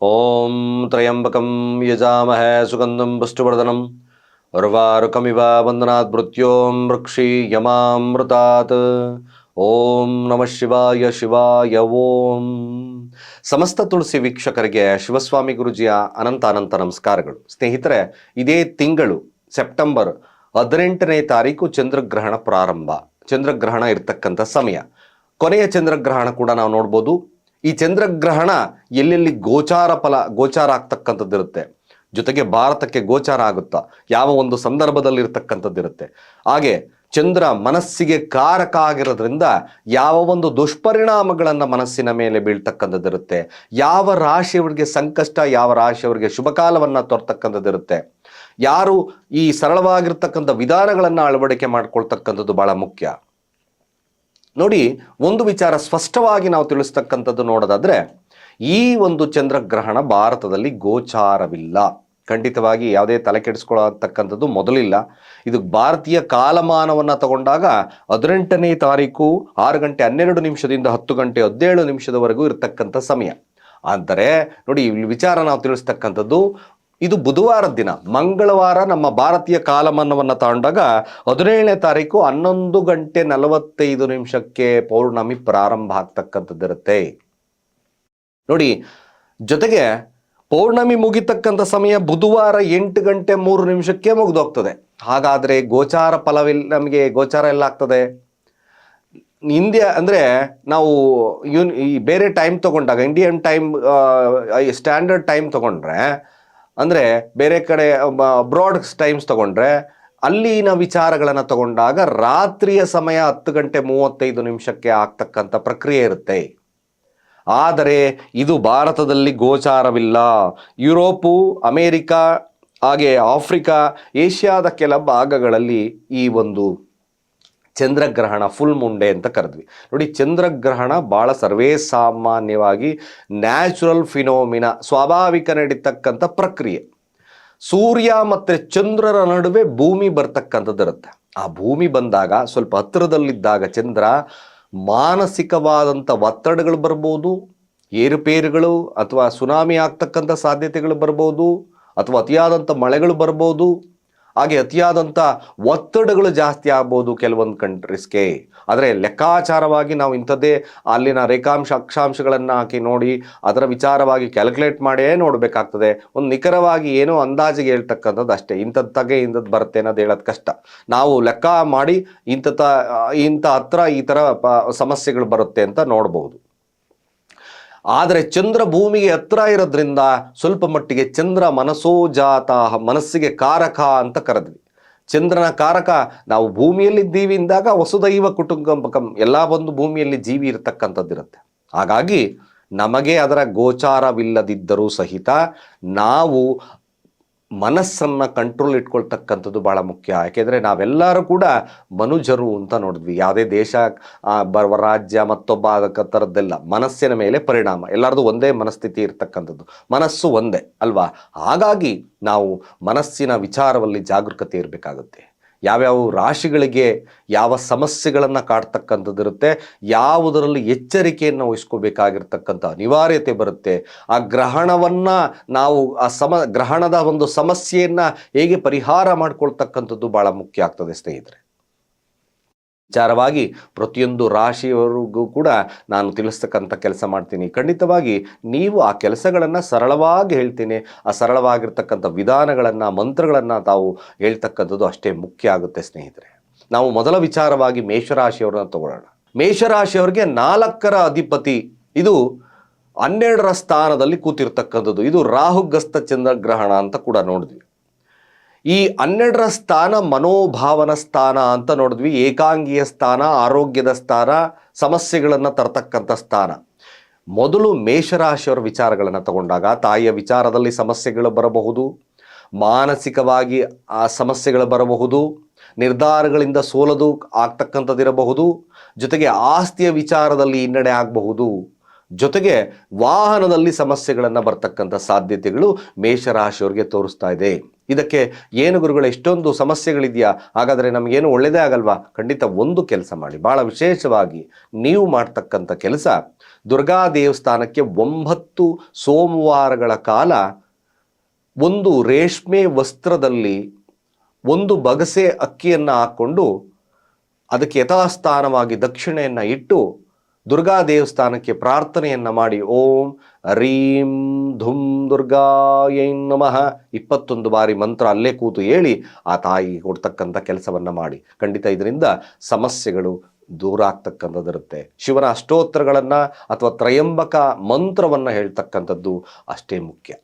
ಓಂ ತ್ರಯಂಬಕಂ ಯಜಾಮಹೇ ಸುಗಂಧಂ ಪುಷ್ಟುವರ್ಧನ ಉರ್ವಾರುಕಮಿವ ವಂದನಾತ್ ಮೃತ್ಯೋಂ ವೃಕ್ಷಿ ಯಮಾಮೃತಾತ್ ಓಂ ನಮಃ ಶಿವಾಯ ಶಿವಾಯ ಓಂ ಸಮಸ್ತ ತುಳಸಿ ವೀಕ್ಷಕರಿಗೆ ಶಿವಸ್ವಾಮಿ ಗುರುಜಿಯ ಅನಂತ ಅನಂತ ನಮಸ್ಕಾರಗಳು. ಸ್ನೇಹಿತರೆ, ಇದೇ ತಿಂಗಳು ಸೆಪ್ಟೆಂಬರ್ ಹದಿನೆಂಟನೇ ತಾರೀಕು ಚಂದ್ರಗ್ರಹಣ ಪ್ರಾರಂಭ. ಚಂದ್ರಗ್ರಹಣ ಇರತಕ್ಕಂಥ ಸಮಯ. ಕೊನೆಯ ಚಂದ್ರಗ್ರಹಣ ಕೂಡ ನಾವು ನೋಡ್ಬೋದು. ಈ ಚಂದ್ರಗ್ರಹಣ ಎಲ್ಲೆಲ್ಲಿ ಗೋಚಾರ ಫಲ, ಗೋಚಾರ ಆಗ್ತಕ್ಕಂಥದ್ದಿರುತ್ತೆ. ಜೊತೆಗೆ ಭಾರತಕ್ಕೆ ಗೋಚಾರ ಆಗುತ್ತಾ? ಯಾವ ಒಂದು ಸಂದರ್ಭದಲ್ಲಿ ಇರುತ್ತೆ ಹಾಗೆ ಚಂದ್ರ ಮನಸ್ಸಿಗೆ ಕಾರಕ ಆಗಿರೋದ್ರಿಂದ ಯಾವ ಒಂದು ದುಷ್ಪರಿಣಾಮಗಳನ್ನು ಮನಸ್ಸಿನ ಮೇಲೆ ಬೀಳ್ತಕ್ಕಂಥದ್ದಿರುತ್ತೆ. ಯಾವ ರಾಶಿಯವರಿಗೆ ಸಂಕಷ್ಟ, ಯಾವ ರಾಶಿಯವರಿಗೆ ಶುಭಕಾಲವನ್ನು ತೋರ್ತಕ್ಕಂಥದ್ದಿರುತ್ತೆ. ಯಾರು ಈ ಸರಳವಾಗಿರ್ತಕ್ಕಂಥ ವಿಧಾನಗಳನ್ನು ಅಳವಡಿಕೆ ಮಾಡ್ಕೊಳ್ತಕ್ಕಂಥದ್ದು ಬಹಳ ಮುಖ್ಯ. ನೋಡಿ, ಒಂದು ವಿಚಾರ ಸ್ಪಷ್ಟವಾಗಿ ನಾವು ತಿಳಿಸ್ತಕ್ಕಂಥದ್ದು ನೋಡೋದಾದ್ರೆ, ಈ ಒಂದು ಚಂದ್ರಗ್ರಹಣ ಭಾರತದಲ್ಲಿ ಗೋಚಾರವಿಲ್ಲ. ಖಂಡಿತವಾಗಿ ಯಾವುದೇ ತಲೆ ಕೆಡಿಸ್ಕೊಳ್ಳತಕ್ಕಂಥದ್ದು ಮೊದಲಿಲ್ಲ. ಇದು ಭಾರತೀಯ ಕಾಲಮಾನವನ್ನು ತಗೊಂಡಾಗ ಹದಿನೆಂಟನೇ ತಾರೀಕು ಆರು ಗಂಟೆ ಹನ್ನೆರಡು ನಿಮಿಷದಿಂದ ಹತ್ತು ಗಂಟೆ ಹದಿನೇಳು ನಿಮಿಷದವರೆಗೂ ಇರತಕ್ಕಂಥ ಸಮಯ. ಅಂದರೆ ನೋಡಿ, ಇಲ್ಲಿ ವಿಚಾರ ನಾವು ತಿಳಿಸ್ತಕ್ಕಂಥದ್ದು ಇದು ಬುಧವಾರದ ದಿನ. ಮಂಗಳವಾರ ನಮ್ಮ ಭಾರತೀಯ ಕಾಲಮಾನವನ್ನು ತಗೊಂಡಾಗ ಹದಿನೇಳನೇ ತಾರೀಕು ಹನ್ನೊಂದು ಗಂಟೆ ನಲವತ್ತೈದು ನಿಮಿಷಕ್ಕೆ ಪೌರ್ಣಮಿ ಪ್ರಾರಂಭ ಆಗ್ತಕ್ಕಂಥದ್ದಿರುತ್ತೆ. ನೋಡಿ, ಜೊತೆಗೆ ಪೌರ್ಣಮಿ ಮುಗಿತಕ್ಕಂಥ ಸಮಯ ಬುಧವಾರ ಎಂಟು ಗಂಟೆ ಮೂರು ನಿಮಿಷಕ್ಕೆ ಮುಗಿದೋಗ್ತದೆ. ಹಾಗಾದರೆ ಗೋಚಾರ ಫಲವಿಲ್, ನಮಗೆ ಗೋಚಾರ ಎಲ್ಲ ಆಗ್ತದೆ? ಇಂಡಿಯಾ ಅಂದರೆ ನಾವು ಯೂನ್, ಈ ಬೇರೆ ಟೈಮ್ ತಗೊಂಡಾಗ ಇಂಡಿಯನ್ ಟೈಮ್ ಸ್ಟ್ಯಾಂಡರ್ಡ್ ಟೈಮ್ ತಗೊಂಡ್ರೆ ಅಂದರೆ ಬೇರೆ ಕಡೆ ಬ್ರಾಡ್ ಟೈಮ್ಸ್ ತಗೊಂಡ್ರೆ ಅಲ್ಲಿನ ವಿಚಾರಗಳನ್ನು ತಗೊಂಡಾಗ ರಾತ್ರಿಯ ಸಮಯ ಹತ್ತು ಗಂಟೆ ಮೂವತ್ತೈದು ನಿಮಿಷಕ್ಕೆ ಆಗ್ತಕ್ಕಂಥ ಪ್ರಕ್ರಿಯೆ ಇರುತ್ತೆ. ಆದರೆ ಇದು ಭಾರತದಲ್ಲಿ ಗೋಚಾರವಿಲ್ಲ. ಯುರೋಪು, ಅಮೇರಿಕಾ, ಹಾಗೆ ಆಫ್ರಿಕಾ, ಏಷ್ಯಾದ ಕೆಲ ಭಾಗಗಳಲ್ಲಿ ಈ ಒಂದು ಚಂದ್ರಗ್ರಹಣ ಫುಲ್ ಮುಂಡೆ ಅಂತ ಕರೆದ್ವಿ. ನೋಡಿ, ಚಂದ್ರಗ್ರಹಣ ಭಾಳ ಸರ್ವೇ ಸಾಮಾನ್ಯವಾಗಿ ನ್ಯಾಚುರಲ್ ಫಿನೋಮಿನ ಸ್ವಾಭಾವಿಕ ನಡೀತಕ್ಕಂಥ ಪ್ರಕ್ರಿಯೆ. ಸೂರ್ಯ ಮತ್ತು ಚಂದ್ರರ ನಡುವೆ ಭೂಮಿ ಬರ್ತಕ್ಕಂಥದ್ದು ಇರುತ್ತೆ. ಆ ಭೂಮಿ ಬಂದಾಗ, ಸ್ವಲ್ಪ ಹತ್ತಿರದಲ್ಲಿದ್ದಾಗ ಚಂದ್ರ ಮಾನಸಿಕವಾದಂಥ ಒತ್ತಡಗಳು ಬರ್ಬೋದು, ಏರುಪೇರುಗಳು ಅಥವಾ ಸುನಾಮಿ ಆಗ್ತಕ್ಕಂಥ ಸಾಧ್ಯತೆಗಳು ಬರ್ಬೋದು, ಅಥವಾ ಅತಿಯಾದಂಥ ಮಳೆಗಳು ಬರ್ಬೋದು ಹಾಗೆ ಅತಿಯಾದಂಥ ಒತ್ತಡಗಳು ಜಾಸ್ತಿ ಆಗ್ಬೋದು ಕೆಲವೊಂದು ಕಂಟ್ರೀಸ್ಗೆ ಆದರೆ ಲೆಕ್ಕಾಚಾರವಾಗಿ ನಾವು ಇಂಥದ್ದೇ ಅಲ್ಲಿನ ರೇಖಾಂಶ, ಅಕ್ಷಾಂಶಗಳನ್ನು ಹಾಕಿ ನೋಡಿ, ಅದರ ವಿಚಾರವಾಗಿ ಕ್ಯಾಲ್ಕುಲೇಟ್ ಮಾಡೇ ನೋಡಬೇಕಾಗ್ತದೆ. ಒಂದು ನಿಖರವಾಗಿ ಏನೋ ಅಂದಾಜಿಗೆ ಹೇಳ್ತಕ್ಕಂಥದ್ದು ಅಷ್ಟೇ. ಇಂಥದ್ದು ತಗೆ ಇಂಥದ್ದು ಬರುತ್ತೆ ಅನ್ನೋದು ಹೇಳೋದು ಕಷ್ಟ. ನಾವು ಲೆಕ್ಕ ಮಾಡಿ ಇಂಥ ಇಂಥ ಹತ್ರ ಈ ಥರ ಸಮಸ್ಯೆಗಳು ಬರುತ್ತೆ ಅಂತ ನೋಡ್ಬೋದು. ಆದರೆ ಚಂದ್ರ ಭೂಮಿಗೆ ಹತ್ರ ಇರೋದ್ರಿಂದ ಸ್ವಲ್ಪ ಮಟ್ಟಿಗೆ ಚಂದ್ರ ಮನಸೋಜಾತ ಮನಸ್ಸಿಗೆ ಕಾರಕ ಅಂತ ಕರೆದ್ವಿ. ಚಂದ್ರನ ಕಾರಕ ನಾವು ಭೂಮಿಯಲ್ಲಿದ್ದೀವಿ ಅಂದಾಗ ವಸುದೈವ ಕುಟುಂಬಕಂ ಎಲ್ಲ ಬಂದು ಭೂಮಿಯಲ್ಲಿ ಜೀವಿ ಇರತಕ್ಕಂಥದ್ದಿರುತ್ತೆ ಹಾಗಾಗಿ ನಮಗೆ ಅದರ ಗೋಚಾರವಿಲ್ಲದಿದ್ದರೂ ಸಹಿತ ನಾವು ಮನಸ್ಸನ್ನು ಕಂಟ್ರೋಲ್ ಇಟ್ಕೊಳ್ತಕ್ಕಂಥದ್ದು ಭಾಳ ಮುಖ್ಯ. ಯಾಕೆಂದರೆ ನಾವೆಲ್ಲರೂ ಕೂಡ ಮನುಜರು ಅಂತ ನೋಡಿದ್ವಿ. ಯಾವುದೇ ದೇಶ ಬರುವ ರಾಜ್ಯ ಮತ್ತೊಬ್ಬ ಥರದ್ದೆಲ್ಲ ಮನಸ್ಸಿನ ಮೇಲೆ ಪರಿಣಾಮ. ಎಲ್ಲರದು ಒಂದೇ ಮನಸ್ಥಿತಿ ಇರ್ತಕ್ಕಂಥದ್ದು. ಮನಸ್ಸು ಒಂದೇ, ಅಲ್ವಾ? ಹಾಗಾಗಿ ನಾವು ಮನಸ್ಸಿನ ವಿಚಾರದಲ್ಲಿ ಜಾಗರೂಕತೆ ಇರಬೇಕಾಗುತ್ತೆ. ಯಾವ್ಯಾವ ರಾಶಿಗಳಿಗೆ ಯಾವ ಸಮಸ್ಯೆಗಳನ್ನು ಕಾಡ್ತಕ್ಕಂಥದ್ದು ಇರುತ್ತೆ, ಯಾವುದರಲ್ಲಿ ಎಚ್ಚರಿಕೆಯನ್ನು ವಹಿಸ್ಕೋಬೇಕಾಗಿರ್ತಕ್ಕಂಥ ಅನಿವಾರ್ಯತೆ ಬರುತ್ತೆ. ಆ ಗ್ರಹಣವನ್ನು ನಾವು, ಆ ಸಮ, ಗ್ರಹಣದ ಒಂದು ಸಮಸ್ಯೆಯನ್ನು ಹೇಗೆ ಪರಿಹಾರ ಮಾಡ್ಕೊಳ್ತಕ್ಕಂಥದ್ದು ಭಾಳ ಮುಖ್ಯ ಆಗ್ತದೆ ಸ್ನೇಹಿತರೆ. ವಿಚಾರವಾಗಿ ಪ್ರತಿಯೊಂದು ರಾಶಿಯವರಿಗೂ ಕೂಡ ನಾನು ತಿಳಿಸ್ತಕ್ಕಂಥ ಕೆಲಸ ಮಾಡ್ತೀನಿ. ಖಂಡಿತವಾಗಿ ನೀವು ಆ ಕೆಲಸಗಳನ್ನು ಸರಳವಾಗಿ ಹೇಳ್ತೀನಿ. ಆ ಸರಳವಾಗಿರ್ತಕ್ಕಂಥ ವಿಧಾನಗಳನ್ನು, ಮಂತ್ರಗಳನ್ನು ತಾವು ಹೇಳ್ತಕ್ಕಂಥದ್ದು ಅಷ್ಟೇ ಮುಖ್ಯ ಆಗುತ್ತೆ ಸ್ನೇಹಿತರೆ. ನಾವು ಮೊದಲ ವಿಚಾರವಾಗಿ ಮೇಷರಾಶಿಯವ್ರನ್ನ ತಗೊಳ್ಳೋಣ. ಮೇಷರಾಶಿಯವರಿಗೆ ನಾಲ್ಕರ ಅಧಿಪತಿ ಇದು ಹನ್ನೆರಡರ ಸ್ಥಾನದಲ್ಲಿ ಕೂತಿರ್ತಕ್ಕಂಥದ್ದು. ಇದು ರಾಹುಗ್ರಸ್ತ ಚಂದ್ರಗ್ರಹಣ ಅಂತ ಕೂಡ ನೋಡಿದ್ವಿ. ಈ ಹನ್ನೆರಡರ ಸ್ಥಾನ ಮನೋಭಾವನ ಸ್ಥಾನ ಅಂತ ನೋಡಿದ್ವಿ. ಏಕಾಂಗಿಯ ಸ್ಥಾನ, ಆರೋಗ್ಯದ ಸ್ಥಾನ, ಸಮಸ್ಯೆಗಳನ್ನು ತರತಕ್ಕಂಥ ಸ್ಥಾನ. ಮೊದಲು ಮೇಷರಾಶಿಯವರ ವಿಚಾರಗಳನ್ನು ತಗೊಂಡಾಗ ತಾಯಿಯ ವಿಚಾರದಲ್ಲಿ ಸಮಸ್ಯೆಗಳು ಬರಬಹುದು, ಮಾನಸಿಕವಾಗಿ ಆ ಸಮಸ್ಯೆಗಳು ಬರಬಹುದು, ನಿರ್ಧಾರಗಳಿಂದ ಸೋಲದು ಆಗ್ತಕ್ಕಂಥದ್ದಿರಬಹುದು, ಜೊತೆಗೆ ಆಸ್ತಿಯ ವಿಚಾರದಲ್ಲಿ ಹಿನ್ನಡೆ ಆಗಬಹುದು. ಜೊತೆಗೆ ವಾಹನದಲ್ಲಿ ಸಮಸ್ಯೆಗಳನ್ನು ಬರ್ತಕ್ಕಂಥ ಸಾಧ್ಯತೆಗಳು ಮೇಷರಾಶಿಯವರಿಗೆ ತೋರಿಸ್ತಾ ಇದೆ. ಇದಕ್ಕೆ ಏನು ಗುರುಗಳ ಎಷ್ಟೊಂದು ಸಮಸ್ಯೆಗಳಿದೆಯಾ? ಹಾಗಾದರೆ ನಮಗೇನು ಒಳ್ಳೆಯದೇ ಆಗಲ್ವಾ? ಖಂಡಿತ ಒಂದು ಕೆಲಸ ಮಾಡಿ. ಭಾಳ ವಿಶೇಷವಾಗಿ ನೀವು ಮಾಡ್ತಕ್ಕಂಥ ಕೆಲಸ, ದುರ್ಗಾ ದೇವಸ್ಥಾನಕ್ಕೆ ಒಂಬತ್ತು ಸೋಮವಾರಗಳ ಕಾಲ ಒಂದು ರೇಷ್ಮೆ ವಸ್ತ್ರದಲ್ಲಿ ಒಂದು ಬಗಸೆ ಅಕ್ಕಿಯನ್ನು ಹಾಕ್ಕೊಂಡು ಅದಕ್ಕೆ ಯಥಾಸ್ಥಾನವಾಗಿ ದಕ್ಷಿಣೆಯನ್ನು ಇಟ್ಟು ದುರ್ಗಾ ದೇವಸ್ಥಾನಕ್ಕೆ ಪ್ರಾರ್ಥನೆಯನ್ನು ಮಾಡಿ. ಓಂ ರೀಂ ಧುಂ ದುರ್ಗಾಯೈ ನಮಃ. ಇಪ್ಪತ್ತೊಂದು ಬಾರಿ ಮಂತ್ರ ಅಲ್ಲೇ ಕೂತು ಹೇಳಿ ಆ ತಾಯಿ ಕೊಡ್ತಕ್ಕಂಥ ಕೆಲಸವನ್ನು ಮಾಡಿ. ಖಂಡಿತ ಇದರಿಂದ ಸಮಸ್ಯೆಗಳು ದೂರ ಆಗ್ತಕ್ಕಂಥದ್ದಿರುತ್ತೆ. ಶಿವನ ಅಷ್ಟೋತ್ತರಗಳನ್ನು ಅಥವಾ ತ್ರಯಂಬಕ ಮಂತ್ರವನ್ನು ಹೇಳ್ತಕ್ಕಂಥದ್ದು ಅಷ್ಟೇ ಮುಖ್ಯ.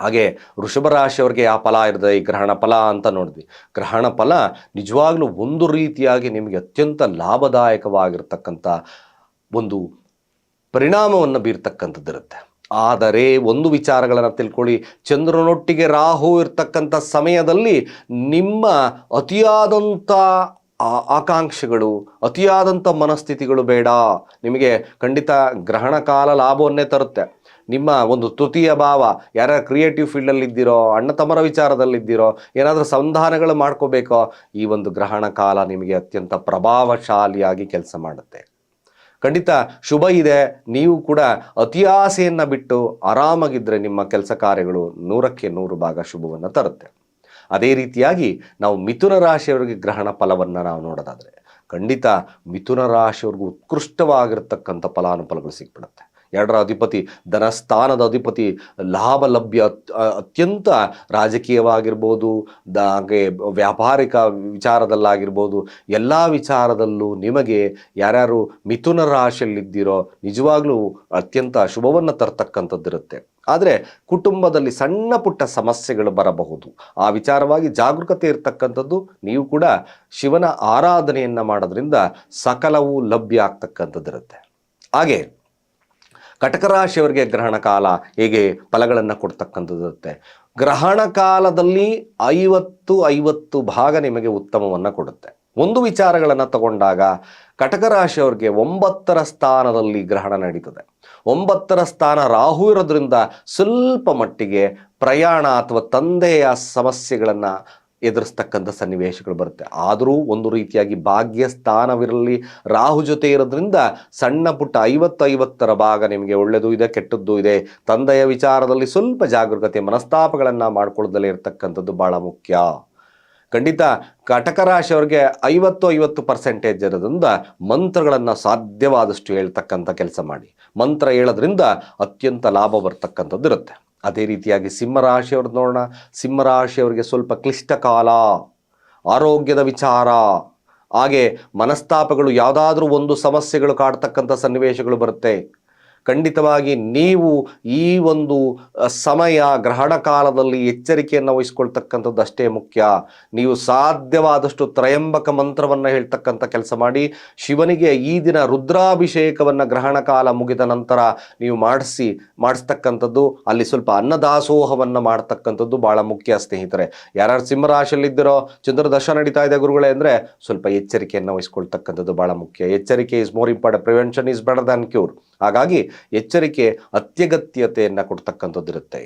ಹಾಗೆ ವೃಷಭ ರಾಶಿಯವರಿಗೆ ಆ ಫಲ ಇರ್ತದೆ? ಈ ಗ್ರಹಣ ಫಲ ಅಂತ ನೋಡಿದ್ವಿ. ಗ್ರಹಣ ಫಲ ನಿಜವಾಗ್ಲೂ ಒಂದು ರೀತಿಯಾಗಿ ನಿಮಗೆ ಅತ್ಯಂತ ಲಾಭದಾಯಕವಾಗಿರ್ತಕ್ಕಂಥ ಒಂದು ಪರಿಣಾಮವನ್ನು ಬೀರ್ತಕ್ಕಂಥದ್ದಿರುತ್ತೆ. ಆದರೆ ಒಂದು ವಿಚಾರಗಳನ್ನು ತಿಳ್ಕೊಳ್ಳಿ. ಚಂದ್ರನೊಟ್ಟಿಗೆ ರಾಹು ಇರ್ತಕ್ಕಂಥ ಸಮಯದಲ್ಲಿ ನಿಮ್ಮ ಅತಿಯಾದಂಥ ಆಕಾಂಕ್ಷೆಗಳು, ಅತಿಯಾದಂಥ ಮನಸ್ಥಿತಿಗಳು ಬೇಡ. ನಿಮಗೆ ಖಂಡಿತ ಗ್ರಹಣ ಕಾಲ ಲಾಭವನ್ನೇ ತರುತ್ತೆ. ನಿಮ್ಮ ಒಂದು ತೃತೀಯ ಭಾವ, ಯಾರ ಕ್ರಿಯೇಟಿವ್ ಫೀಲ್ಡಲ್ಲಿ ಇದ್ದೀರೋ, ಅಣ್ಣ ತಮ್ಮರ ವಿಚಾರದಲ್ಲಿದ್ದೀರೋ ಏನಾದರೂ ಸಂಧಾನಗಳು ಮಾಡ್ಕೋಬೇಕೋ, ಈ ಒಂದು ಗ್ರಹಣ ಕಾಲ ನಿಮಗೆ ಅತ್ಯಂತ ಪ್ರಭಾವಶಾಲಿಯಾಗಿ ಕೆಲಸ ಮಾಡುತ್ತೆ. ಖಂಡಿತ ಶುಭ ಇದೆ, ನೀವು ಕೂಡ ಅತಿಯಾಸೆಯನ್ನು ಬಿಟ್ಟು ಆರಾಮಾಗಿದ್ದರೆ ನಿಮ್ಮ ಕೆಲಸ ಕಾರ್ಯಗಳು ನೂರಕ್ಕೆ ನೂರು ಭಾಗ ಶುಭವನ್ನು ತರುತ್ತೆ. ಅದೇ ರೀತಿಯಾಗಿ ನಾವು ಮಿಥುನ ರಾಶಿಯವರಿಗೆ ಗ್ರಹಣ ಫಲವನ್ನು ನಾವು ನೋಡೋದಾದರೆ, ಖಂಡಿತ ಮಿಥುನ ರಾಶಿಯವ್ರಿಗೂ ಉತ್ಕೃಷ್ಟವಾಗಿರ್ತಕ್ಕಂಥ ಫಲಾನುಫಲಗಳು ಸಿಕ್ಬಿಡುತ್ತೆ. ಎರಡರ ಅಧಿಪತಿ, ಧನಸ್ಥಾನದ ಅಧಿಪತಿ ಲಾಭ ಲಭ್ಯ ಅತ್- ಅತ್ಯಂತ ರಾಜಕೀಯವಾಗಿರ್ಬೋದು, ದ- ಹಾಗೆ ವ್ಯಾಪಾರಿಕ ವಿಚಾರದಲ್ಲಾಗಿರ್ಬೋದು, ಎಲ್ಲ ವಿಚಾರದಲ್ಲೂ ನಿಮಗೆ ಯಾರ್ಯಾರು ಮಿಥುನ ರಾಶಿಯಲ್ಲಿದ್ದೀರೋ ನಿಜವಾಗ್ಲೂ ಅತ್ಯಂತ ಶುಭವನ್ನು ತರ್ತಕ್ಕಂಥದ್ದಿರುತ್ತೆ. ಆದರೆ ಕುಟುಂಬದಲ್ಲಿ ಸಣ್ಣ ಪುಟ್ಟ ಸಮಸ್ಯೆಗಳು ಬರಬಹುದು. ಆ ವಿಚಾರವಾಗಿ ಜಾಗರೂಕತೆ ಇರತಕ್ಕಂಥದ್ದು, ನೀವು ಕೂಡ ಶಿವನ ಆರಾಧನೆಯನ್ನು ಮಾಡೋದ್ರಿಂದ ಸಕಲವೂ ಲಭ್ಯ ಆಗ್ತಕ್ಕಂಥದ್ದಿರುತ್ತೆ. ಹಾಗೆ ಕಟಕ ರಾಶಿಯವರಿಗೆ ಗ್ರಹಣ ಕಾಲ ಹೇಗೆ ಫಲಗಳನ್ನು ಕೊಡ್ತಕ್ಕಂಥದ್ದಿರುತ್ತೆ ಗ್ರಹಣ ಕಾಲದಲ್ಲಿ ಐವತ್ತು ಐವತ್ತು ಭಾಗ ನಿಮಗೆ ಉತ್ತಮವನ್ನು ಕೊಡುತ್ತೆ. ಒಂದು ವಿಚಾರಗಳನ್ನು ತಗೊಂಡಾಗ ಕಟಕ ರಾಶಿಯವರಿಗೆ ಒಂಬತ್ತರ ಸ್ಥಾನದಲ್ಲಿ ಗ್ರಹಣ ನಡೀತದೆ. ಒಂಬತ್ತರ ಸ್ಥಾನ ರಾಹು ಇರೋದ್ರಿಂದ ಸ್ವಲ್ಪ ಮಟ್ಟಿಗೆ ಪ್ರಯಾಣ ಅಥವಾ ತಂದೆಯ ಸಮಸ್ಯೆಗಳನ್ನು ಎದುರಿಸ್ತಕ್ಕಂಥ ಸನ್ನಿವೇಶಗಳು ಬರುತ್ತೆ. ಆದರೂ ಒಂದು ರೀತಿಯಾಗಿ ಭಾಗ್ಯ ಸ್ಥಾನವಿರಲಿ ರಾಹು ಜೊತೆ ಇರೋದ್ರಿಂದ ಸಣ್ಣ ಪುಟ್ಟ ಐವತ್ತು ಐವತ್ತರ ಭಾಗ ನಿಮಗೆ ಒಳ್ಳೆಯದು ಇದೆ, ಕೆಟ್ಟದ್ದು ಇದೆ. ತಂದೆಯ ವಿಚಾರದಲ್ಲಿ ಸ್ವಲ್ಪ ಜಾಗರೂಕತೆ ಮನಸ್ತಾಪಗಳನ್ನು ಮಾಡ್ಕೊಳ್ಳೋದಲ್ಲೇ ಇರತಕ್ಕಂಥದ್ದು ಭಾಳ ಮುಖ್ಯ. ಖಂಡಿತ ಕಟಕ ರಾಶಿಯವರಿಗೆ ಐವತ್ತು ಐವತ್ತು ಪರ್ಸೆಂಟೇಜ್ ಇರೋದ್ರಿಂದ ಮಂತ್ರಗಳನ್ನು ಸಾಧ್ಯವಾದಷ್ಟು ಹೇಳ್ತಕ್ಕಂಥ ಕೆಲಸ ಮಾಡಿ. ಮಂತ್ರ ಹೇಳೋದ್ರಿಂದ ಅತ್ಯಂತ ಲಾಭ ಬರ್ತಕ್ಕಂಥದ್ದು ಇರುತ್ತೆ. ಅದೇ ರೀತಿಯಾಗಿ ಸಿಂಹರಾಶಿಯವ್ರದ್ದು ನೋಡೋಣ. ಸಿಂಹರಾಶಿಯವರಿಗೆ ಸ್ವಲ್ಪ ಕ್ಲಿಷ್ಟ ಕಾಲ, ಆರೋಗ್ಯದ ವಿಚಾರ, ಹಾಗೆ ಮನಸ್ತಾಪಗಳು ಯಾವುದಾದ್ರೂ ಒಂದು ಸಮಸ್ಯೆಗಳು ಕಾಡ್ತಕ್ಕಂಥ ಸನ್ನಿವೇಶಗಳು ಬರುತ್ತೆ. ಖಂಡಿತವಾಗಿ ನೀವು ಈ ಒಂದು ಸಮಯ, ಗ್ರಹಣ ಕಾಲದಲ್ಲಿ ಎಚ್ಚರಿಕೆಯನ್ನು ವಹಿಸ್ಕೊಳ್ತಕ್ಕಂಥದ್ದು ಅಷ್ಟೇ ಮುಖ್ಯ. ನೀವು ಸಾಧ್ಯವಾದಷ್ಟು ತ್ರಯಂಬಕ ಮಂತ್ರವನ್ನು ಹೇಳ್ತಕ್ಕಂಥ ಕೆಲಸ ಮಾಡಿ, ಶಿವನಿಗೆ ಈ ದಿನ ರುದ್ರಾಭಿಷೇಕವನ್ನು ಗ್ರಹಣ ಕಾಲ ಮುಗಿದ ನಂತರ ನೀವು ಮಾಡಿಸಿ, ಮಾಡಿಸ್ತಕ್ಕಂಥದ್ದು, ಅಲ್ಲಿ ಸ್ವಲ್ಪ ಅನ್ನದಾಸೋಹವನ್ನು ಮಾಡ್ತಕ್ಕಂಥದ್ದು ಭಾಳ ಮುಖ್ಯ ಸ್ನೇಹಿತರೆ. ಯಾರ್ಯಾರು ಸಿಂಹರಾಶಿಯಲ್ಲಿದ್ದೀರೋ ಚಂದ್ರ ದಶ ನಡೀತಾ ಇದೆ ಗುರುಗಳೇ ಅಂದರೆ ಸ್ವಲ್ಪ ಎಚ್ಚರಿಕೆಯನ್ನು ವಹಿಸ್ಕೊಳ್ತಕ್ಕಂಥದ್ದು ಭಾಳ ಮುಖ್ಯ. ಎಚ್ಚರಿಕೆ is more important prevention is better than cure ಹಾಗಾಗಿ ಎಚ್ಚರಿಕೆ ಅತ್ಯಗತ್ಯತೆಯನ್ನು ಕೊಡ್ತಕ್ಕಂಥದ್ದಿರುತ್ತೆ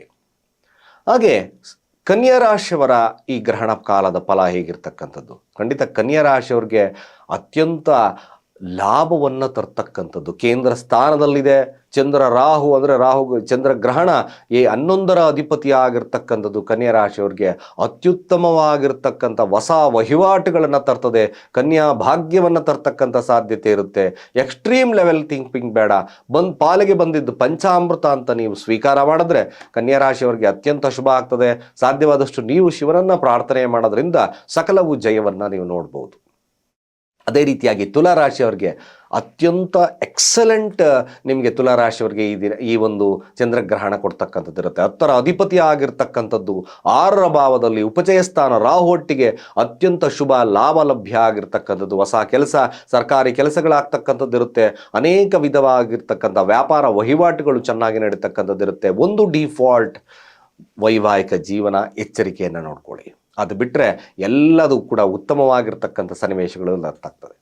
ಹಾಗೆ ಕನ್ಯಾ ರಾಶಿಯವರ ಈ ಗ್ರಹಣ ಕಾಲದ ಫಲ ಹೇಗಿರ್ತಕ್ಕಂಥದ್ದು? ಖಂಡಿತ ಕನ್ಯಾ ರಾಶಿಯವ್ರಿಗೆ ಅತ್ಯಂತ ಲಾಭವನ್ನು ತರ್ತಕ್ಕಂಥದ್ದು. ಕೇಂದ್ರ ಸ್ಥಾನದಲ್ಲಿದೆ. ಚಂದ್ರ ರಾಹು ಅಂದರೆ ರಾಹು ಚಂದ್ರ ಗ್ರಹಣ ಈ ಹನ್ನೊಂದರ ಅಧಿಪತಿ ಆಗಿರ್ತಕ್ಕಂಥದ್ದು ಕನ್ಯಾ ರಾಶಿಯವ್ರಿಗೆ ಅತ್ಯುತ್ತಮವಾಗಿರ್ತಕ್ಕಂಥ ಹೊಸ ವಹಿವಾಟುಗಳನ್ನು ತರ್ತದೆ. ಕನ್ಯಾ ಭಾಗ್ಯವನ್ನು ತರ್ತಕ್ಕಂಥ ಸಾಧ್ಯತೆ ಇರುತ್ತೆ. ಎಕ್ಸ್ಟ್ರೀಮ್ ಲೆವೆಲ್ ಥಿಂಕಿಂಗ್ ಬೇಡ. ಬಂದ್ ಪಾಲಿಗೆ ಬಂದಿದ್ದು ಪಂಚಾಮೃತ ಅಂತ ನೀವು ಸ್ವೀಕಾರ ಮಾಡಿದ್ರೆ ಕನ್ಯಾ ರಾಶಿಯವರಿಗೆ ಅತ್ಯಂತ ಶುಭ ಆಗ್ತದೆ. ಸಾಧ್ಯವಾದಷ್ಟು ನೀವು ಶಿವನನ್ನ ಪ್ರಾರ್ಥನೆ ಮಾಡೋದ್ರಿಂದ ಸಕಲವು ಜಯವನ್ನು ನೀವು ನೋಡ್ಬೋದು. ಅದೇ ರೀತಿಯಾಗಿ ತುಲಾರಾಶಿಯವ್ರಿಗೆ ಅತ್ಯಂತ ಎಕ್ಸಲೆಂಟ್ ನಿಮಗೆ ತುಲಾ ರಾಶಿಯವರಿಗೆ ಈ ದಿನ, ಈ ಒಂದು ಚಂದ್ರಗ್ರಹಣ ಕೊಡ್ತಕ್ಕಂಥದ್ದು ಇರುತ್ತೆ. ಹತ್ತರ ಅಧಿಪತಿ ಆಗಿರ್ತಕ್ಕಂಥದ್ದು ಆರರ ಭಾವದಲ್ಲಿ ಉಪಚಯ ಸ್ಥಾನ ರಾಹು ಒಟ್ಟಿಗೆ ಅತ್ಯಂತ ಶುಭ ಲಾಭ ಲಭ್ಯ ಆಗಿರ್ತಕ್ಕಂಥದ್ದು. ಹೊಸ ಕೆಲಸ, ಸರ್ಕಾರಿ ಕೆಲಸಗಳಾಗ್ತಕ್ಕಂಥದ್ದು ಇರುತ್ತೆ. ಅನೇಕ ವಿಧವಾಗಿರ್ತಕ್ಕಂಥ ವ್ಯಾಪಾರ ವಹಿವಾಟುಗಳು ಚೆನ್ನಾಗಿ ನಡೀತಕ್ಕಂಥದ್ದು ಇರುತ್ತೆ. ಒಂದು ಡಿಫಾಲ್ಟ್ ವೈವಾಹಿಕ ಜೀವನ ಎಚ್ಚರಿಕೆಯನ್ನು ನೋಡ್ಕೊಳ್ಳಿ. ಅದು ಬಿಟ್ಟರೆ ಎಲ್ಲದೂ ಕೂಡ ಉತ್ತಮವಾಗಿರ್ತಕ್ಕಂಥ ಸನ್ನಿವೇಶಗಳು ಅರ್ಥಾಗ್ತದೆ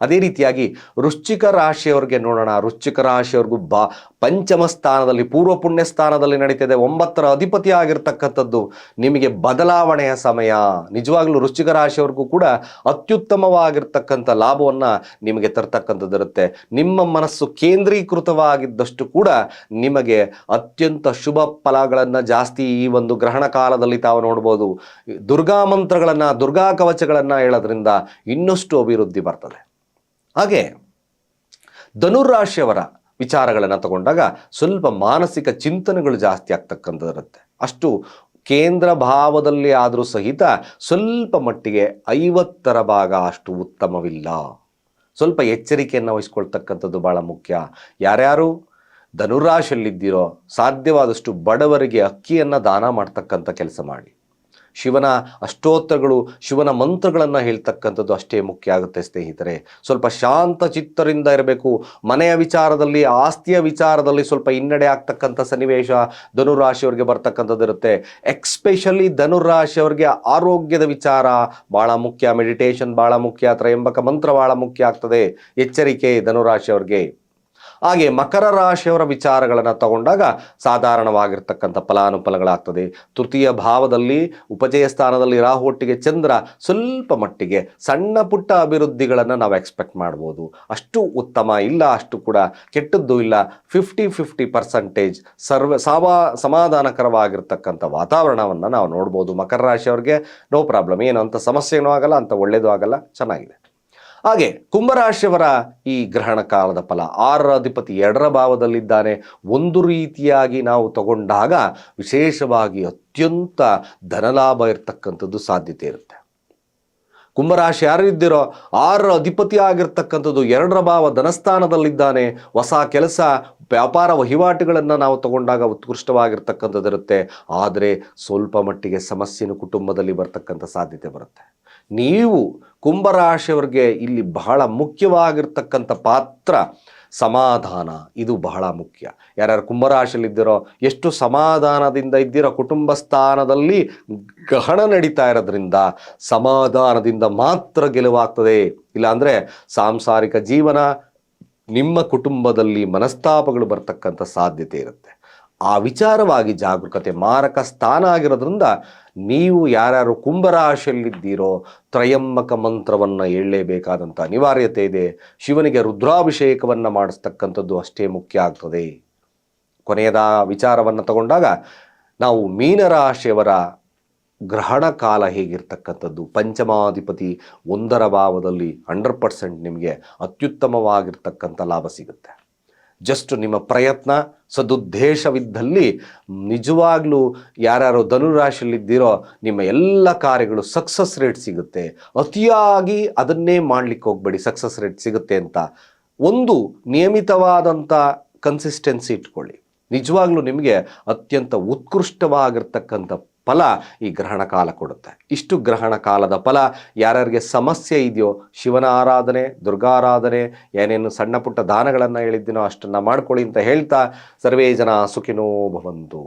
ಅದೇ ರೀತಿಯಾಗಿ ವೃಶ್ಚಿಕ ರಾಶಿಯವ್ರಿಗೆ ನೋಡೋಣ. ವೃಶ್ಚಿಕ ರಾಶಿಯವ್ರಿಗೂ ಬಾ, ಪಂಚಮ ಸ್ಥಾನದಲ್ಲಿ ಪೂರ್ವ ಪುಣ್ಯ ಸ್ಥಾನದಲ್ಲಿ ನಡೀತಿದೆ. ಒಂಬತ್ತರ ಅಧಿಪತಿ ಆಗಿರ್ತಕ್ಕಂಥದ್ದು ನಿಮಗೆ ಬದಲಾವಣೆಯ ಸಮಯ. ನಿಜವಾಗ್ಲೂ ವೃಶ್ಚಿಕ ರಾಶಿಯವ್ರಿಗೂ ಕೂಡ ಅತ್ಯುತ್ತಮವಾಗಿರ್ತಕ್ಕಂಥ ಲಾಭವನ್ನು ನಿಮಗೆ ತರ್ತಕ್ಕಂಥದ್ದು ಇರುತ್ತೆ. ನಿಮ್ಮ ಮನಸ್ಸು ಕೇಂದ್ರೀಕೃತವಾಗಿದ್ದಷ್ಟು ಕೂಡ ನಿಮಗೆ ಅತ್ಯಂತ ಶುಭ ಫಲಗಳನ್ನು ಜಾಸ್ತಿ ಈ ಒಂದು ಗ್ರಹಣ ಕಾಲದಲ್ಲಿ ತಾವು ನೋಡ್ಬೋದು. ದುರ್ಗಾ ಮಂತ್ರಗಳನ್ನು, ದುರ್ಗಾ ಕವಚಗಳನ್ನು ಹೇಳೋದ್ರಿಂದ ಇನ್ನಷ್ಟು ಅಭಿವೃದ್ಧಿ ಬರ್ತದೆ. ಹಾಗೆ ಧನುರಾಶಿಯವರ ವಿಚಾರಗಳನ್ನು ತಗೊಂಡಾಗ ಸ್ವಲ್ಪ ಮಾನಸಿಕ ಚಿಂತನೆಗಳು ಜಾಸ್ತಿ ಆಗ್ತಕ್ಕಂಥದ್ದಿರುತ್ತೆ. ಅಷ್ಟು ಕೇಂದ್ರ ಭಾವದಲ್ಲಿ ಆದರೂ ಸಹಿತ ಸ್ವಲ್ಪ ಮಟ್ಟಿಗೆ ಐವತ್ತರ ಭಾಗ ಅಷ್ಟು ಉತ್ತಮವಿಲ್ಲ. ಸ್ವಲ್ಪ ಎಚ್ಚರಿಕೆಯನ್ನು ವಹಿಸ್ಕೊಳ್ತಕ್ಕಂಥದ್ದು ಭಾಳ ಮುಖ್ಯ. ಯಾರ್ಯಾರು ಧನುರಾಶಿಯಲ್ಲಿದ್ದೀರೋ ಸಾಧ್ಯವಾದಷ್ಟು ಬಡವರಿಗೆ ಅಕ್ಕಿಯನ್ನು ದಾನ ಮಾಡ್ತಕ್ಕಂಥ ಕೆಲಸ ಮಾಡಿ. ಶಿವನ ಅಷ್ಟೋತ್ತರಗಳು, ಶಿವನ ಮಂತ್ರಗಳನ್ನು ಹೇಳ್ತಕ್ಕಂಥದ್ದು ಅಷ್ಟೇ ಮುಖ್ಯ ಆಗುತ್ತೆ ಸ್ನೇಹಿತರೆ. ಸ್ವಲ್ಪ ಶಾಂತ ಚಿತ್ತರಿಂದ ಇರಬೇಕು. ಮನೆಯ ವಿಚಾರದಲ್ಲಿ, ಆಸ್ತಿಯ ವಿಚಾರದಲ್ಲಿ ಸ್ವಲ್ಪ ಹಿನ್ನಡೆ ಆಗ್ತಕ್ಕಂಥ ಸನ್ನಿವೇಶ ಧನುರಾಶಿಯವರಿಗೆ ಬರ್ತಕ್ಕಂಥದ್ದು ಇರುತ್ತೆ. ಎಕ್ಸ್ಪೆಷಲಿ ಧನುರಾಶಿಯವರಿಗೆ ಆರೋಗ್ಯದ ವಿಚಾರ ಭಾಳ ಮುಖ್ಯ. ಮೆಡಿಟೇಷನ್ ಭಾಳ ಮುಖ್ಯ, ತ್ರಯಂಬಕ ಮಂತ್ರ ಭಾಳ ಮುಖ್ಯ ಆಗ್ತದೆ. ಎಚ್ಚರಿಕೆ ಧನುರಾಶಿಯವರಿಗೆ. ಹಾಗೆ ಮಕರ ರಾಶಿಯವರ ವಿಚಾರಗಳನ್ನು ತಗೊಂಡಾಗ ಸಾಧಾರಣವಾಗಿರ್ತಕ್ಕಂಥ ಫಲಾನುಫಲಗಳಾಗ್ತದೆ. ತೃತೀಯ ಭಾವದಲ್ಲಿ ಉಪಜಯ ಸ್ಥಾನದಲ್ಲಿ ರಾಹು ಒಟ್ಟಿಗೆ ಚಂದ್ರ ಸ್ವಲ್ಪ ಮಟ್ಟಿಗೆ ಸಣ್ಣ ಪುಟ್ಟ ಅಭಿವೃದ್ಧಿಗಳನ್ನು ನಾವು ಎಕ್ಸ್ಪೆಕ್ಟ್ ಮಾಡ್ಬೋದು. ಅಷ್ಟು ಉತ್ತಮ ಇಲ್ಲ, ಅಷ್ಟು ಕೂಡ ಕೆಟ್ಟದ್ದು ಇಲ್ಲ. ಫಿಫ್ಟಿ ಫಿಫ್ಟಿ ಪರ್ಸೆಂಟೇಜ್ ಸರ್ವ ಸಾವಾ ಸಮಾಧಾನಕರವಾಗಿರ್ತಕ್ಕಂಥ ವಾತಾವರಣವನ್ನು ನಾವು ನೋಡ್ಬೋದು. ಮಕರ ರಾಶಿಯವ್ರಿಗೆ ನೋ ಪ್ರಾಬ್ಲಮ್. ಏನು ಅಂತ ಸಮಸ್ಯೆನೂ ಆಗಲ್ಲ, ಅಂತ ಒಳ್ಳೇದು ಆಗಲ್ಲ, ಚೆನ್ನಾಗಿದೆ. ಹಾಗೆ ಕುಂಭರಾಶಿಯವರ ಈ ಗ್ರಹಣ ಕಾಲದ ಫಲ. ಆರರ ಅಧಿಪತಿ ಎರಡರ ಭಾವದಲ್ಲಿದ್ದಾನೆ. ಒಂದು ರೀತಿಯಾಗಿ ನಾವು ತಗೊಂಡಾಗ ವಿಶೇಷವಾಗಿ ಅತ್ಯಂತ ಧನಲಾಭ ಇರತಕ್ಕಂಥದ್ದು ಸಾಧ್ಯತೆ ಇರುತ್ತೆ. ಕುಂಭರಾಶಿ ಯಾರು ಇದ್ದಿರೋ, ಆರರ ಅಧಿಪತಿ ಆಗಿರ್ತಕ್ಕಂಥದ್ದು ಎರಡರ ಭಾವ ಧನಸ್ಥಾನದಲ್ಲಿದ್ದಾನೆ. ಹೊಸ ಕೆಲಸ, ವ್ಯಾಪಾರ ವಹಿವಾಟುಗಳನ್ನು ನಾವು ತಗೊಂಡಾಗ ಉತ್ಕೃಷ್ಟವಾಗಿರ್ತಕ್ಕಂಥದ್ದಿರುತ್ತೆ ಆದರೆ ಸ್ವಲ್ಪ ಮಟ್ಟಿಗೆ ಸಮಸ್ಯೆನೂ ಕುಟುಂಬದಲ್ಲಿ ಬರ್ತಕ್ಕಂಥ ಸಾಧ್ಯತೆ ಬರುತ್ತೆ. ನೀವು ಕುಂಭರಾಶಿಯವರಿಗೆ ಇಲ್ಲಿ ಬಹಳ ಮುಖ್ಯವಾಗಿರ್ತಕ್ಕಂಥ ಪಾತ್ರ ಸಮಾಧಾನ. ಇದು ಬಹಳ ಮುಖ್ಯ. ಯಾರ್ಯಾರು ಕುಂಭರಾಶಿಯಲ್ಲಿದ್ದೀರೋ, ಎಷ್ಟು ಸಮಾಧಾನದಿಂದ ಇದ್ದಿರೋ, ಕುಟುಂಬ ಸ್ಥಾನದಲ್ಲಿ ಗಹಣ ನಡೀತಾ ಇರೋದ್ರಿಂದ ಸಮಾಧಾನದಿಂದ ಮಾತ್ರ ಗೆಲುವಾಗ್ತದೆ. ಇಲ್ಲಾಂದರೆ ಸಾಂಸಾರಿಕ ಜೀವನ, ನಿಮ್ಮ ಕುಟುಂಬದಲ್ಲಿ ಮನಸ್ತಾಪಗಳು ಬರ್ತಕ್ಕಂಥ ಸಾಧ್ಯತೆ ಇರುತ್ತೆ. ಆ ವಿಚಾರವಾಗಿ ಜಾಗರೂಕತೆ ಮಾರಕ ಸ್ಥಾನ ಆಗಿರೋದ್ರಿಂದ ನೀವು ಯಾರ್ಯಾರು ಕುಂಭರಾಶಿಯಲ್ಲಿದ್ದೀರೋ ತ್ರಯಂಬಕ ಮಂತ್ರವನ್ನು ಹೇಳಲೇಬೇಕಾದಂಥ ಅನಿವಾರ್ಯತೆ ಇದೆ. ಶಿವನಿಗೆ ರುದ್ರಾಭಿಷೇಕವನ್ನು ಮಾಡಿಸ್ತಕ್ಕಂಥದ್ದು ಅಷ್ಟೇ ಮುಖ್ಯ ಆಗ್ತದೆ. ಕೊನೆಯದ ವಿಚಾರವನ್ನು ತಗೊಂಡಾಗ, ನಾವು ಮೀನರಾಶಿಯವರ ಗ್ರಹಣ ಕಾಲ ಹೇಗಿರ್ತಕ್ಕಂಥದ್ದು? ಪಂಚಮಾಧಿಪತಿ ಒಂದರ ಭಾವದಲ್ಲಿ ಹಂಡ್ರೆಡ್ ಪರ್ಸೆಂಟ್ ನಿಮಗೆ ಅತ್ಯುತ್ತಮವಾಗಿರ್ತಕ್ಕಂಥ ಲಾಭ ಸಿಗುತ್ತೆ. ಜಸ್ಟ್ ನಿಮ್ಮ ಪ್ರಯತ್ನ ಸದುದ್ದೇಶವಿದ್ದಲ್ಲಿ ನಿಜವಾಗ್ಲೂ ಯಾರ್ಯಾರು ಧನುರಾಶಿಯಲ್ಲಿದ್ದೀರೋ ನಿಮ್ಮ ಎಲ್ಲ ಕಾರ್ಯಗಳು ಸಕ್ಸಸ್ ರೇಟ್ ಸಿಗುತ್ತೆ. ಅತಿಯಾಗಿ ಅದನ್ನೇ ಮಾಡಲಿಕ್ಕೆ ಹೋಗ್ಬೇಡಿ ಸಕ್ಸಸ್ ರೇಟ್ ಸಿಗುತ್ತೆ ಅಂತ. ಒಂದು ನಿಯಮಿತವಾದಂಥ ಕನ್ಸಿಸ್ಟೆನ್ಸಿ ಇಟ್ಕೊಳ್ಳಿ. ನಿಜವಾಗ್ಲೂ ನಿಮಗೆ ಅತ್ಯಂತ ಉತ್ಕೃಷ್ಟವಾಗಿರ್ತಕ್ಕಂಥ ಫಲ ಈ ಗ್ರಹಣ ಕಾಲ ಕೊಡುತ್ತೆ. ಇಷ್ಟು ಗ್ರಹಣ ಕಾಲದ ಫಲ ಯಾರ್ಯಾರಿಗೆ ಸಮಸ್ಯೆ ಇದೆಯೋ ಶಿವನ ಆರಾಧನೆ ದುರ್ಗಾರಾಧನೆ ಏನೇನು ಸಣ್ಣ ಪುಟ್ಟ ದಾನಗಳನ್ನು ಹೇಳಿದ್ದೀನೋ ಅಷ್ಟನ್ನು ಮಾಡ್ಕೊಳ್ಳಿ ಅಂತ ಹೇಳ್ತಾ ಸರ್ವೇ ಜನ ಸುಖಿನೋ ಭವಂತು.